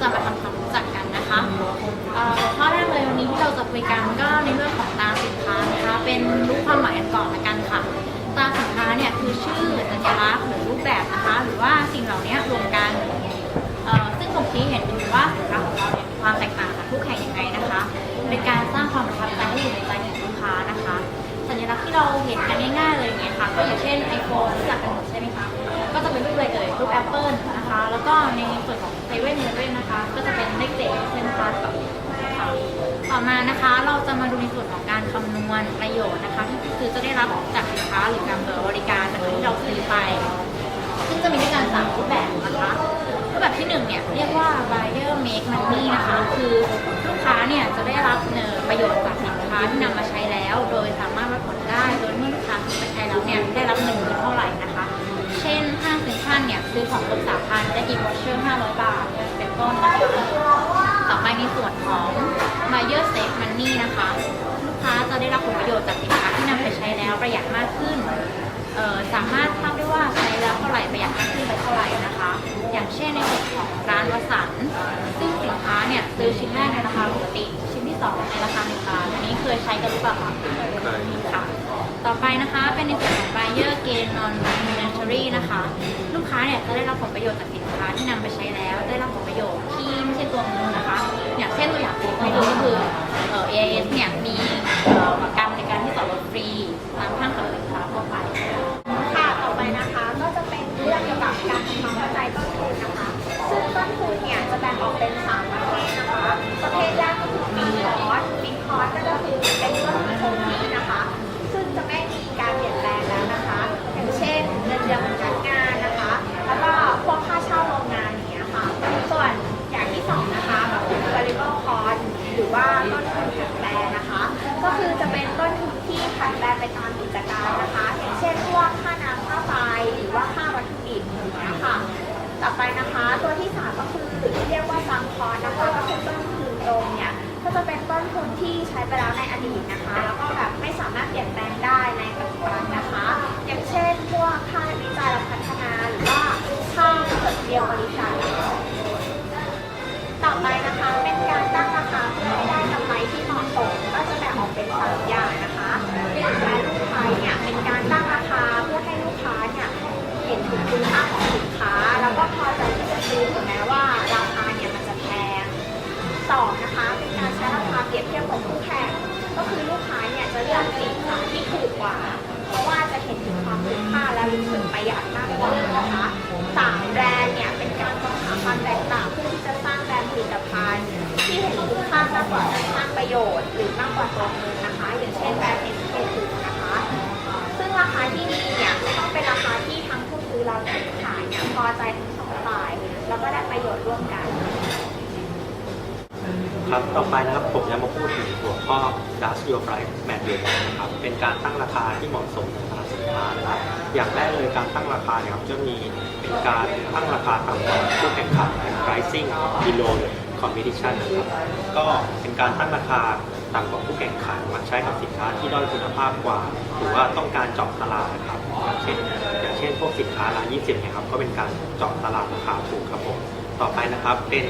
จะมาทำความรู้จักกันนะคะหัวข้อแรกเลยวันนี้ที่เราจะคุยกันก็ในเรื่องของตราสินค้านะคะเป็นรู้ความหมายกันก่อนละกันค่ะตราสินค้าเนี่ยคือชื่อสัญลักษณ์หรือรูปแบบนะคะ หรือว่าสิ่งเหล่านี้รวมกันซึ่งผมชี้เห็นอยู่ว่าสินค้าของเราเนี่ยมีความแตกต่างจากคู่แข่งยังไงนะคะ เป็นการสร้างความประทับใจให้อยู่ในใจของลูกค้านะคะ สัญลักษณ์ที่เราเห็นกันง่ายๆเลยเนี่ยค่ะก็อย่างเช่น iPhone รู้จักกันหมดใช่ไก็จะเป็นรูปอะไรเอ่ยรูปแอปเปิลนะคะ แล้วก็ในส่วนของเซเว่นเเว่นนะคะ ก็จะเป็นเลขเจ็ดเช่นพาสกับค่ะต่อมานะคะเราจะมาดูในส่วนของการคำนวณประโยชน์นะคะที่ผู้ซื้อจะได้รับจากสินค้าหรือการบริการนะคะที่เราซื้อไป ซึ่งจะมีด้วยกันสามรูปแบบนะคะรูปแบบที่หนึ่งเนี่ยเรียกว่า buyer make money นะคะ คือลูกค้าเนี่ยจะได้รับเอ่อประโยชน์จากสินค้าที่นำมาใช้แล้ว โดยสามารถวัดผลได้ โดยเมื่อลูกค้าซื้อไปใช้แล้วเนี่ยได้รับเงินคืนเท่าไหร่นะคะานเนี่ยซื้อของครบสามพันได้อีกวอเชอร์500บาทเป็นต้นนะคะต่อไปในส่วนของ buyer save money นะคะ ลูกค้าจะได้รับผลประโยชน์จากสินค้าที่นำไปใช้แล้วประหยัดมากขึ้นสามารถทราบได้ว่าใช้แล้วเท่าไหร่ประหยัดมากขึ้นไปเท่าไหร่นะคะ อย่างเช่นในส่วนของร้านวสันซึ่งสินค้าเนี่ยซื้อชิ้นแรกในราคาปกติ ชิ้นที่สองในราคาหนึ่งบาทอันนี้เคยใช้กันหรือเปล่าคะค่ะ ต่อไปนะคะเป็นในส่วนของ buyer gain on inventory นะคะ ค้าเนี่ยจะได้รับผลประโยชน์จากสินค้าที่นำไปใช้แล้ว ได้รับผลประโยชน์ที่ไม่ใช่ แล้วในอดีตนะคะ แล้วก็แบบไม่สามารถเปลี่ยนแปลงได้ในปัจจุบันนะคะ อย่างเช่น พวกค่าวิจัยและพัฒนาหรือว่าค่าจดทะเดียวบริษัทาเปรียบเทียบกับคู่แข่งก็คือลูกค้าเนี่ยจะเลือกสินค้าที่ถูกกว่า เพราะว่าจะเห็นถึงความคุ้มค่าและรู้สึกประหยัดมากขึ้นนะคะสามแบรนด์เนี่ยเป็นการมองหาความแตกต่างเพื่อที่จะสร้างแบรนด์ผลิตภัณฑ์ ที่เห็นคุณค่ามากกว่าการสร้างประโยชน์ หรือมากกว่าตัวเงินนะคะ อย่างเช่นแบรนด์เอ็นเคถูนะคะ ซึ่งราคาที่นี่เนี่ยจะต้องเป็นราคาที่ทั้งผู้ซื้อและผู้ขายเนี่ยพอใจทั้งสองฝ่าย แล้วก็ได้ประโยชน์ร่วมกัน ครับต่อไปนะครับผมจะมาพูดถึงหัวข้อ Does Your Price Match Your นะครับเป็นการตั้งราคาที่เหมาะสมกับตลาดสินค้านะครับอย่างแรกเลยการตั้งราคาเนี่ยครับจะมีเป็นการตั้งราคาต่ำกว่าคู่แข่งขัน pricing below competition นะครับก็เป็นการตั้งราคาต่ำกว่าคู่แข่งขันมักใช้กับสินค้าที่ด้อยคุณภาพกว่า หรือว่าต้องการเจาะตลาดนะครับอย่างเช่นอย่างเช่นพวกสินค้าราย20เนี่ยครับก็เป็นการเจาะตลาดราคาถูกครับผมต่อไปนะครับเป็น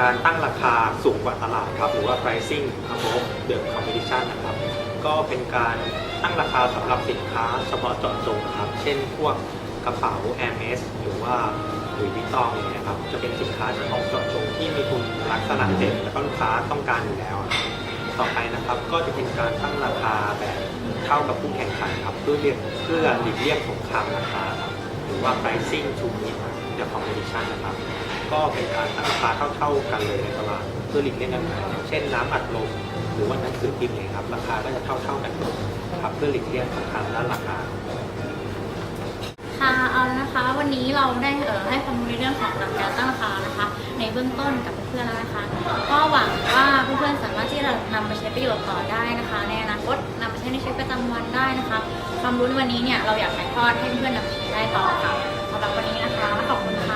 การตั้งราคาสูงกว่าตลาดครับหรือว่า pricing above the competition นะครับ ก็เป็นการตั้งราคาสำหรับสินค้าเฉพาะเจาะจงครับ เช่นพวกกระเป๋า Hermes หรือว่าหรือวิตองอย่างเงี้ยครับจะเป็นสินค้าเฉพาะเจาะจงที่มีคุณลักษณะเด่นและลูกค้าต้องการอยู่แล้ว ต่อไปนะครับก็จะเป็นการตั้งราคาแบบเท่ากับผู้แข่งขันครับเพื่อเรียกเพื่อหลีกเลี่ยงสงครามราคาครับหรือว่า pricing to meet the competition นะครับ ก็เป็นการตั้งราคาเท่าๆกันเลยในตลาดเพื่อหลีกเลี่ยงกันอย่างเช่นน้ำอัดลมหรือว่าหนังสือพิมพ์เนี่ยครับราคาก็จะเท่าๆกันหมดครับเพื่อหลีกเลี่ยงสงครามด้านราคาค่ะเอาล้วนะคะ วันนี้เราได้เอ่อให้ความรู้ในเรื่องของหลักการตั้งราคานะคะ ในเบื้องต้นกับเพื่อนๆแล้วนะคะ ก็หวังว่าเพื่อนๆสามารถที่จะนำไปใช้ประโยชน์ต่อได้นะคะ ในอนาคตนำไปใช้ในชีวิตประจำวันได้นะคะ ความรู้ในวันนี้เนี่ยเราอยากถ่ายทอดให้เพื่อนๆนำไปใช้ได้ต่อค่ะสำหรับวันนี้นะคะขอบคุณค่ะ